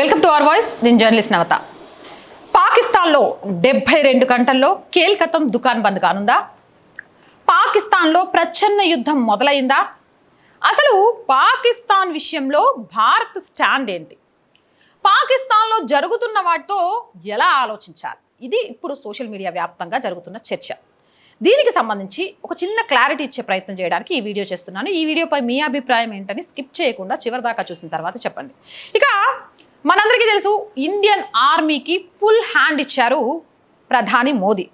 Welcome to our voice నేను journalist Navatha. పాకిస్తాన్లో డెబ్బై రెండు గంటల్లో కేల్కతం దుకాన్ బంద్ కానుందా? పాకిస్తాన్లో ప్రచ్ఛన్న యుద్ధం మొదలైందా? అసలు పాకిస్తాన్ విషయంలో భారత్ స్టాండ్ ఏంటి? పాకిస్తాన్లో జరుగుతున్న వాటితో ఎలా ఆలోచించాలి? ఇది ఇప్పుడు సోషల్ మీడియా వ్యాప్తంగా జరుగుతున్న చర్చ. దీనికి సంబంధించి ఒక చిన్న క్లారిటీ ఇచ్చే ప్రయత్నం చేయడానికి ఈ వీడియో చేస్తున్నాను. ఈ వీడియోపై మీ అభిప్రాయం ఏంటని స్కిప్ చేయకుండా చివరి దాకా చూసిన తర్వాత చెప్పండి. ఇక మనందరికీ తెలుసు ఇండియన్ ఆర్మీకి ఫుల్ హ్యాండ్ ఇచ్చారు ప్రధాని మోదీ.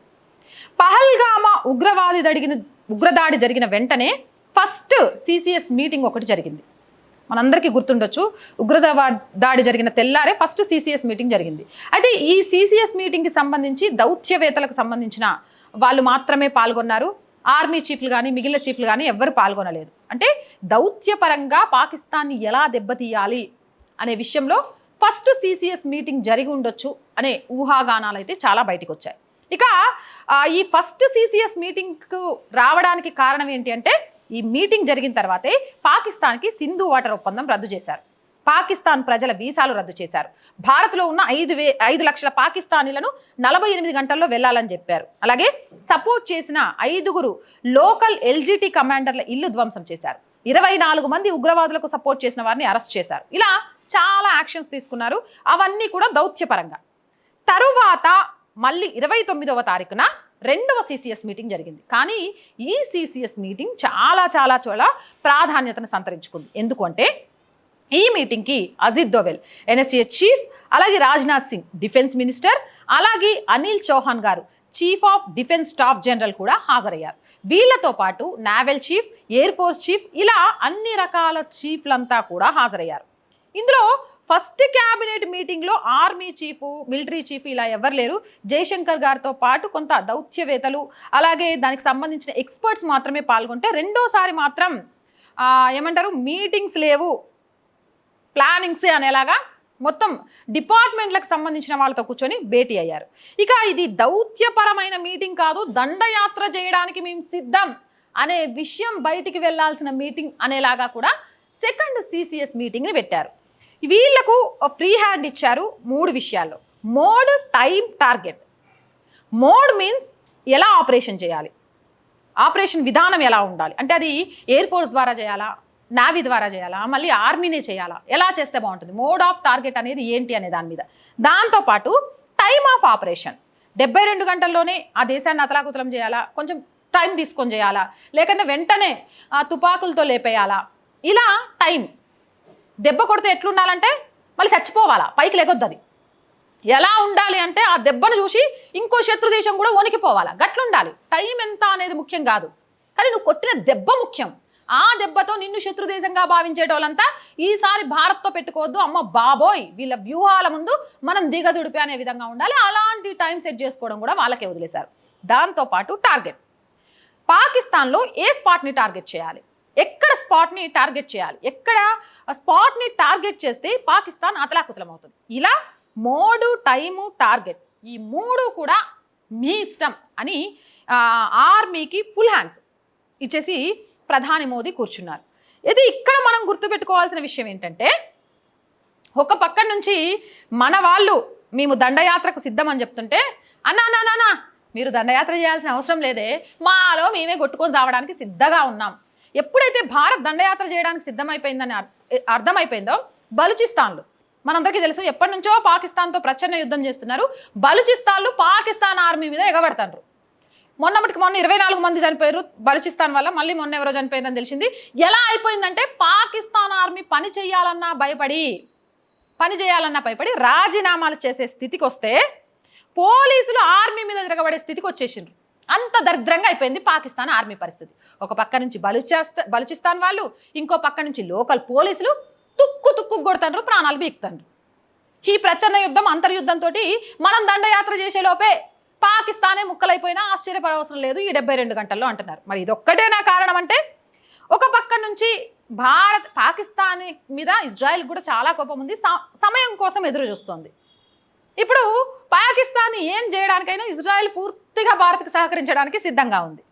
పహల్గామా ఉగ్రవాది దడిగిన ఉగ్రదాడి జరిగిన వెంటనే ఫస్ట్ సిసిఎస్ మీటింగ్ ఒకటి జరిగింది. మనందరికీ గుర్తుండొచ్చు ఉగ్రదా దాడి జరిగిన తెల్లారే ఫస్ట్ సిసిఎస్ మీటింగ్ జరిగింది. అయితే ఈ సిసిఎస్ మీటింగ్కి సంబంధించి దౌత్యవేత్తలకు సంబంధించిన వాళ్ళు మాత్రమే పాల్గొన్నారు. ఆర్మీ చీఫ్లు కానీ మిగిలిన చీఫ్లు కానీ ఎవ్వరు పాల్గొనలేదు. అంటే దౌత్యపరంగా పాకిస్తాన్ని ఎలా దెబ్బతీయాలి అనే విషయంలో ఫస్ట్ సిసిఎస్ మీటింగ్ జరిగి ఉండొచ్చు అనే ఊహాగానాలు అయితే చాలా బయటకు వచ్చాయి ఇక ఈ ఫస్ట్ సిసిఎస్ మీటింగ్కు రావడానికి కారణం ఏంటి అంటే ఈ మీటింగ్ జరిగిన తర్వాతే పాకిస్తాన్కి సింధు వాటర్ ఒప్పందం రద్దు చేశారు. పాకిస్తాన్ ప్రజల వీసాలు రద్దు చేశారు. భారత్లో ఉన్న ఐదు వే ఐదు లక్షల పాకిస్తానీలను నలభై ఎనిమిది గంటల్లో వెళ్ళాలని చెప్పారు. అలాగే సపోర్ట్ చేసిన ఐదుగురు లోకల్ ఎల్జిటి కమాండర్ల ఇల్లు ధ్వంసం చేశారు. ఇరవై నాలుగు మంది ఉగ్రవాదులకు సపోర్ట్ చేసిన వారిని అరెస్ట్ చేశారు. ఇలా చాలా యాక్షన్స్ తీసుకున్నారు. అవన్నీ కూడా దౌత్యపరంగా. తరువాత మళ్ళీ ఇరవై తొమ్మిదవ తారీఖున రెండవ సిసిఎస్ మీటింగ్ జరిగింది. కానీ ఈ సిసిఎస్ మీటింగ్ చాలా చాలా చాలా ప్రాధాన్యతను సంతరించుకుంది. ఎందుకంటే ఈ మీటింగ్కి అజిత్ దోవెల్ ఎన్ఎస్ఏ చీఫ్ అలాగే రాజ్నాథ్ సింగ్ డిఫెన్స్ మినిస్టర్ అలాగే అనిల్ చౌహాన్ గారు chief of defence staff general కూడా హాజరయ్యారు. వీళ్ళతో పాటు naval chief air force chief ఇలా అన్ని రకాల చీఫ్లంతా కూడా హాజరయ్యారు. ఇందులో ఫస్ట్ క్యాబినెట్ మీటింగ్లో ఆర్మీ చీఫ్ మిలిటరీ చీఫ్ ఇలా ఎవరు లేరు. జయశంకర్ గారితో పాటు కొంత దౌత్యవేత్తలు అలాగే దానికి సంబంధించిన ఎక్స్పర్ట్స్ మాత్రమే పాల్గొంటే రెండోసారి మాత్రం ఏమంటారు మీటింగ్స్ లేవు. ప్లానింగ్స్ అనేలాగా మొత్తం డిపార్ట్మెంట్లకు సంబంధించిన వాళ్ళతో కూర్చొని భేటీ అయ్యారు. ఇక ఇది దౌత్యపరమైన మీటింగ్ కాదు దండయాత్ర చేయడానికి మేము సిద్ధం అనే విషయం బయటికి వెళ్ళాల్సిన మీటింగ్ అనేలాగా కూడా సెకండ్ సిసిఎస్ మీటింగ్ని పెట్టారు. వీళ్ళకు ఫ్రీ హ్యాండ్ ఇచ్చారు మూడు విషయాల్లో mode time target. Mode means ఎలా ఆపరేషన్ చేయాలి? ఆపరేషన్ విధానం ఎలా ఉండాలి? అంటే అది ఎయిర్ ఫోర్స్ ద్వారా చేయాలా? నావీ ద్వారా చేయాలా? మళ్ళీ ఆర్మీనే చేయాలా? ఎలా చేస్తే బాగుంటుంది? మోడ్ ఆఫ్ టార్గెట్ అనేది ఏంటి అనే దాని మీద. దాంతోపాటు టైం ఆఫ్ ఆపరేషన్. డెబ్బై రెండు గంటల్లోనే ఆ దేశాన్ని అతలాకుతలం చేయాలా? కొంచెం టైం తీసుకొని చేయాలా? లేకుంటే వెంటనే ఆ తుపాకులతో లేపేయాలా? ఇలా టైం దెబ్బ కొడితే ఎట్లుండాలంటే మళ్ళీ చచ్చిపోవాలా పైకి లెగొద్దు అది. ఎలా ఉండాలి అంటే ఆ దెబ్బను చూసి ఇంకో శత్రు దేశం కూడా వణికిపోవాలా గట్లుండాలి. టైం ఎంత అనేది ముఖ్యం కాదు. కానీ నువ్వు కొట్టిన దెబ్బ ముఖ్యం. ఆ దెబ్బతో నిన్ను శత్రు దేశంగా భావించేటోళ్ళంతా ఈసారి భారత్తో పెట్టుకోవద్దు. అమ్మ బాబోయ్ వీళ్ళ వ్యూహాల ముందు మనం దిగదుడిపి అనే విధంగా ఉండాలి. అలాంటి టైం సెట్ చేసుకోవడం కూడా వాళ్ళకే వదిలేశారు. దాంతోపాటు టార్గెట్. పాకిస్తాన్లో ఏ స్పాట్ని టార్గెట్ చేయాలి? ఎక్కడ స్పాట్ని టార్గెట్ చేయాలి. ఎక్కడ స్పాట్ని టార్గెట్ చేస్తే పాకిస్తాన్ అతలాకుతలం అవుతుంది ఇలా మోడు టైము టార్గెట్ ఈ మూడు కూడా మీ ఇష్టం అని ఆర్మీకి ఫుల్ హ్యాండ్స్ ఇచ్చేసి ప్రధాని మోదీ కూర్చున్నారు. ఇది ఇక్కడ మనం గుర్తుపెట్టుకోవాల్సిన విషయం ఏంటంటే ఒక పక్క నుంచి మన వాళ్ళు మేము దండయాత్రకు సిద్ధం అని చెప్తుంటే అన్నా అన్నా, అన్నా మీరు దండయాత్ర చేయాల్సిన అవసరం లేదే. మాలో మేమే కొట్టుకొని రావడానికి సిద్ధంగా ఉన్నాం. ఎప్పుడైతే భారత్ దండయాత్ర చేయడానికి సిద్ధమైపోయిందని అర్- అర్థమైపోయిందో బలుచిస్తాన్లు మనందరికీ తెలుసు ఎప్పటి నుంచో పాకిస్తాన్తో ప్రచన్న యుద్ధం చేస్తున్నారు. బలుచిస్తాన్లు పాకిస్తాన్ ఆర్మీ మీద ఎగబడతారు మొన్నటికి మొన్న ఇరవై నాలుగు మంది చనిపోయారు బలుచిస్తాన్ వల్ల మళ్ళీ మొన్న ఎవరో చనిపోయిందని తెలిసింది. ఎలా అయిపోయిందంటే పాకిస్తాన్ ఆర్మీ పని చేయాలన్నా భయపడి పని చేయాలన్నా భయపడి రాజీనామాలు చేసే స్థితికి వస్తే పోలీసులు ఆర్మీ మీద తిరగబడే స్థితికి వచ్చేసిండ్రు అంత దరిద్రంగా అయిపోయింది పాకిస్తాన్ ఆర్మీ పరిస్థితి. ఒక పక్క నుంచి బలుచేస్తా బలుచిస్తాన్ వాళ్ళు ఇంకో పక్క నుంచి లోకల్ పోలీసులు తుక్కు తుక్కు కొడతాండ్రు ప్రాణాలు బీక్తారు ఈ ప్రచన్న యుద్ధం అంతర్యుద్ధంతో మనం దండయాత్ర చేసే లోపే పాకిస్తానే ముక్కలైపోయినా ఆశ్చర్యపడవసరం లేదు ఈ డెబ్బై రెండు గంటల్లో అంటున్నారు. మరి ఇదొక్కటేనా కారణం అంటే ఒక పక్క నుంచి భారత్ పాకిస్తాన్ మీద ఇజ్రాయెల్ కూడా చాలా కోపం ఉంది సమయం కోసం ఎదురు చూస్తోంది ఇప్పుడు పాకిస్తాన్ ఏం చేయడానికైనా ఇజ్రాయెల్ పూర్తి పూర్తిగా భారత్కి సహకరించడానికి సిద్ధంగా ఉంది.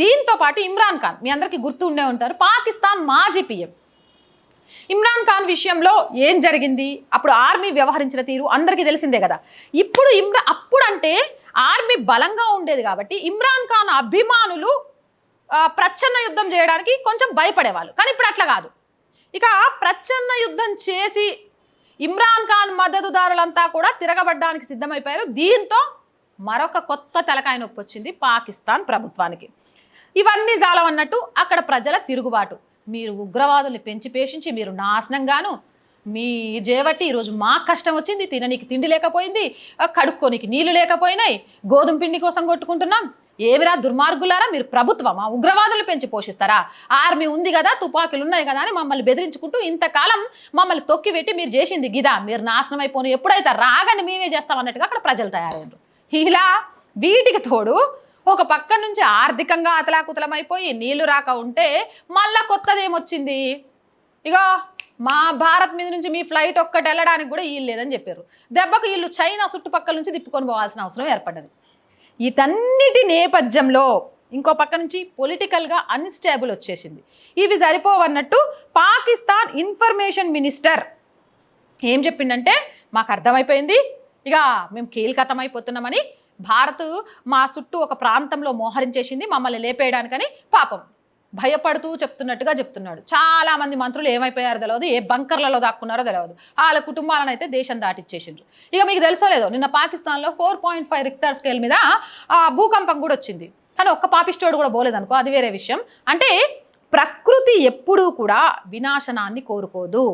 దీంతో పాటు ఇమ్రాన్ ఖాన్ మీ అందరికీ గుర్తు ఉండే ఉంటారు పాకిస్తాన్ మాజీ పిఎం. ఇమ్రాన్ ఖాన్ విషయంలో ఏం జరిగింది? అప్పుడు ఆర్మీ వ్యవహరించిన తీరు అందరికీ తెలిసిందే కదా. ఇప్పుడు ఇమ్రా అప్పుడు అంటే ఆర్మీ బలంగా ఉండేది కాబట్టి ఇమ్రాన్ ఖాన్ అభిమానులు ప్రచ్ఛన్న యుద్ధం చేయడానికి కొంచెం భయపడేవాళ్ళు. కానీ ఇప్పుడు అట్లా కాదు. ఇక ప్రచ్ఛన్న యుద్ధం చేసి ఇమ్రాన్ ఖాన్ మద్దతుదారులంతా కూడా తిరగబడ్డానికి సిద్ధమైపోయారు. దీంతో మరొక కొత్త తలకాయ నొప్పి వచ్చింది పాకిస్తాన్ ప్రభుత్వానికి. ఇవన్నీ జాలమన్నట్టు అక్కడ ప్రజల తిరుగుబాటు. మీరు ఉగ్రవాదుల్ని పెంచి పేషించి మీరు నాశనంగాను మీ జేవట్టి ఈరోజు మాకు కష్టం వచ్చింది తిననీకి తిండి లేకపోయింది కడుక్కోనికి నీళ్ళు లేకపోయినాయి గోధుమ పిండి కోసం కొట్టుకుంటున్నాం. ఏమిరా దుర్మార్గులారా మీరు ప్రభుత్వమా? ఉగ్రవాదులు పెంచి పోషిస్తారా? ఆర్మీ ఉంది కదా తుపాకులు ఉన్నాయి కదా అని మమ్మల్ని బెదిరించుకుంటూ ఇంతకాలం మమ్మల్ని తొక్కిపెట్టి మీరు చేసింది గిదా. మీరు నాశనం అయిపోను. ఎప్పుడైతే రాగండి మేమే చేస్తాం అన్నట్టుగా అక్కడ ప్రజలు తయారయ్యారు. ఇలా వీటికి తోడు ఒక పక్క నుంచి ఆర్థికంగా అతలాకుతలమైపోయి నీళ్ళు రాక ఉంటే మళ్ళా కొత్తది ఏమొచ్చింది ఇగో మా భారత్ మీద నుంచి మీ ఫ్లైట్ ఒక్కటి వెళ్ళడానికి కూడా వీలు లేదని చెప్పారు. దెబ్బకు వీళ్ళు చైనా చుట్టుపక్కల నుంచి తిప్పుకొని పోవాల్సిన అవసరం ఏర్పడ్డది. వీటన్నిటి నేపథ్యంలో ఇంకో పక్క నుంచి పొలిటికల్గా అన్స్టేబుల్ వచ్చేసింది. ఇవి సరిపోవన్నట్టు పాకిస్తాన్ ఇన్ఫర్మేషన్ మినిస్టర్ ఏం చెప్పిండంటే మాకు అర్థమైపోయింది ఇక మేము కీలకతం అయిపోతున్నామని భారత్ మా చుట్టూ ఒక ప్రాంతంలో మోహరించేసింది మమ్మల్ని లేపేయడానికని పాపం. భయపడుతూ చెప్తున్నట్టుగా చెప్తున్నాడు. చాలా మంది మంత్రులు ఏమైపోయారో తెలియదు ఏ బంకర్లలో దాక్కున్నారో తెలియదు వాళ్ళ కుటుంబాలను అయితే దేశం దాటిచ్చేసిండ్రు. ఇక మీకు తెలుసో లేదో నిన్న పాకిస్తాన్లో four point five Richter scale మీద ఆ, భూకంపం కూడా వచ్చింది. కానీ ఒక్క పాపిస్టోడు కూడా పోలేదనుకో అది వేరే విషయం. అంటే ప్రకృతి ఎప్పుడూ కూడా వినాశనాన్ని కోరుకోదు.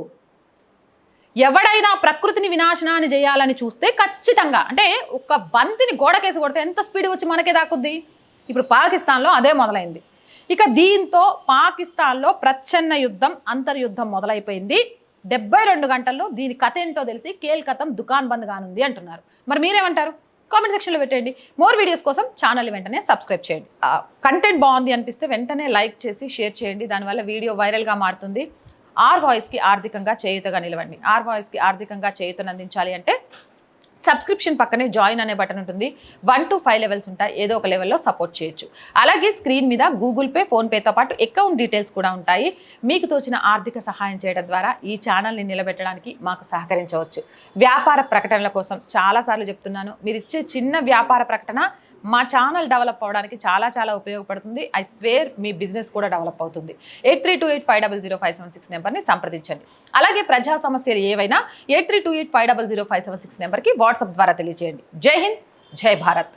ఎవడైనా ప్రకృతిని వినాశనాన్ని చేయాలని చూస్తే ఖచ్చితంగా అంటే ఒక బంతిని గోడకేసి కొడితే ఎంత స్పీడ్ వచ్చి మనకే దాక్కుద్ది ఇప్పుడు పాకిస్తాన్లో అదే మొదలైంది. ఇక దీంతో పాకిస్తాన్లో ప్రచ్ఛన్న యుద్ధం అంతర్యుద్ధం మొదలైపోయింది. డెబ్బై రెండు గంటల్లో దీని కథ ఏంటో తెలిసి కేల్కతం దుకాన్ బంద్ కానుంది అంటున్నారు. మరి మీరేమంటారు? కామెంట్ సెక్షన్లో పెట్టండి మోర్ వీడియోస్ కోసం ఛానల్ వెంటనే సబ్స్క్రైబ్ చేయండి. కంటెంట్ బాగుంది అనిపిస్తే వెంటనే లైక్ చేసి షేర్ చేయండి. దానివల్ల వీడియో వైరల్గా మారుతుంది. ఆర్ వాయిస్కి ఆర్థికంగా చేయుతగా నిలవండి. ఆర్ వాయిస్కి ఆర్థికంగా చేయుతను అందించాలి అంటే సబ్స్క్రిప్షన్ పక్కనే జాయిన్ అనే బటన్ ఉంటుంది. వన్ టు ఫైవ్ లెవెల్స్ ఉంటాయి. ఏదో ఒక లెవెల్లో సపోర్ట్ చేయొచ్చు. అలాగే స్క్రీన్ మీద గూగుల్ పే ఫోన్పేతో పాటు అకౌంట్ డీటెయిల్స్ కూడా ఉంటాయి. మీకు తోచిన ఆర్థిక సహాయం చేయడం ద్వారా ఈ ఛానల్ని నిలబెట్టడానికి మాకు సహకరించవచ్చు. వ్యాపార ప్రకటనల కోసం చాలాసార్లు చెప్తున్నాను. మీరు ఇచ్చే చిన్న వ్యాపార ప్రకటన మా ఛానల్ డెవలప్ అవడానికి చాలా చాలా ఉపయోగపడుతుంది. ఐ స్వేర్ మీ బిజినెస్ కూడా డెవలప్ అవుతుంది. Eight three two eight five double zero five seven six నెంబర్ని సంప్రదించండి. అలాగే ప్రజా సమస్యలు ఏవైనా eight three two eight five double zero five seven six నెంబర్కి వాట్సాప్ ద్వారా తెలియజేయండి జై హింద్ జై భారత్.